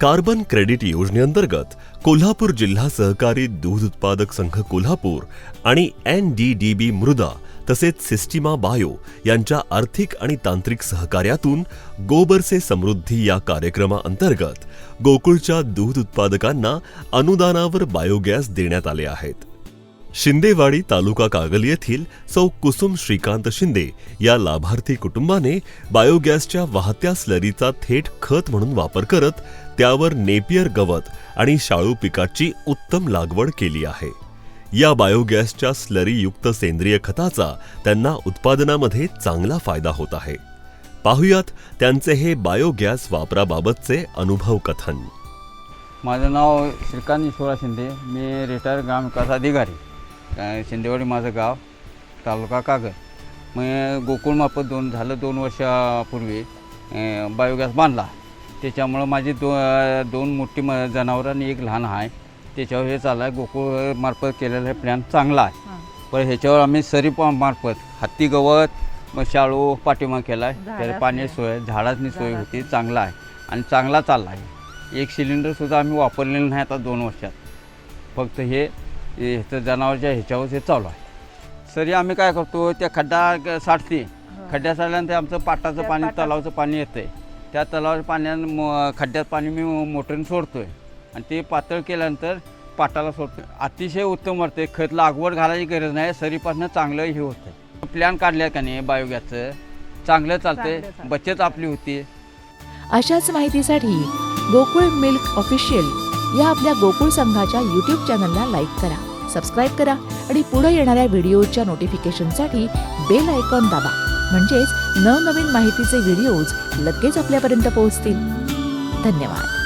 Carbon credit योजनेअंतर्गत कोल्हापूर जिल्हा सहकारी दूध उत्पादक संघ कोल्हापूर आणि एन डी डी बी मृदा तसेच सिस्टिमा बायो यांच्या आर्थिक आणि तांत्रिक सहकार्यातून गोबरसे समृद्धी या कार्यक्रमाअंतर्गत गोकुळच्या दूध उत्पादकांना अनुदानावर बायोगॅस देण्यात आले आहेत. शिंदेवाडी तालुका कागल येथील सौ कुसुम श्रीकांत शिंदे या लाभार्थी कुटुंबाने बायोगॅसच्या वाहत्या स्लरीचा थेट खत म्हणून वापर करत त्यावर नेपियर गवत आणि शाळू पिकाची उत्तम लागवड केली आहे. या बायोगॅसच्या स्लरीयुक्त सेंद्रिय खताचा त्यांना उत्पादनामध्ये चांगला फायदा होत आहे. पाहुयात त्यांचे हे बायोगॅस वापराबाबतचे अनुभव कथन. माझं नाव श्रीकांत ईश्वरा शिंदे. मी रिटायर ग्रामविकास अधिकारी. शिंदेवाडी माझं गाव तालुका कागद. मग गोकुळमार्फत दोन झालं दोन वर्षापूर्वी बायोगॅस बांधला. त्याच्यामुळं माझी दो दोन मोठी म जनावरं आणि एक लहान आहे. त्याच्यावर हे चाललं आहे गोकुळमार्फत केलेला हे प्लॅन चांगला आहे. पण ह्याच्यावर आम्ही सरी मार्फत हत्ती गवत मग शाळू पाठिंबा केला आहे त्याला पाण्याची सोय झाडाची सोय होती चांगला आहे. आणि चांगला चालला आहे. एक सिलेंडरसुद्धा आम्ही वापरलेलं नाही आता दोन वर्षात. फक्त हे हे ह्याचं जनावरच्या ह्याच्यावर हे चालू आहे. सरी आम्ही काय करतो त्या खड्डा साठते. खड्ड्यात साठल्यानंतर आमचं पाटाचं पाणी तलावाचं पाणी येतं आहे त्या तलावाच्या पाण्यानं म खड्ड्यात पाणी मी मोटरीने सोडतो आहे आणि ते पातळ केल्यानंतर पाटाला सोडतो अतिशय उत्तम वाटते खत लागवड घालायची गरज नाही. सरीपासून चांगलं हे होतं प्लॅन काढल्या का नाही बायोगॅसचं? चांगलं चालतंय. बचत आपली होती. अशाच माहितीसाठी गोकुळ मिल्क ऑफिशियल या आपल्या गोकुळ संघाच्या यूट्यूब चॅनलला लाईक करा. सबस्क्राईब करा आणि पुढे येणाऱ्या व्हिडिओच्या नोटिफिकेशनसाठी बेल आयकॉन दाबा. म्हणजेच नवनवीन माहितीचे व्हिडिओज लगेच आपल्यापर्यंत पोहोचतील. धन्यवाद.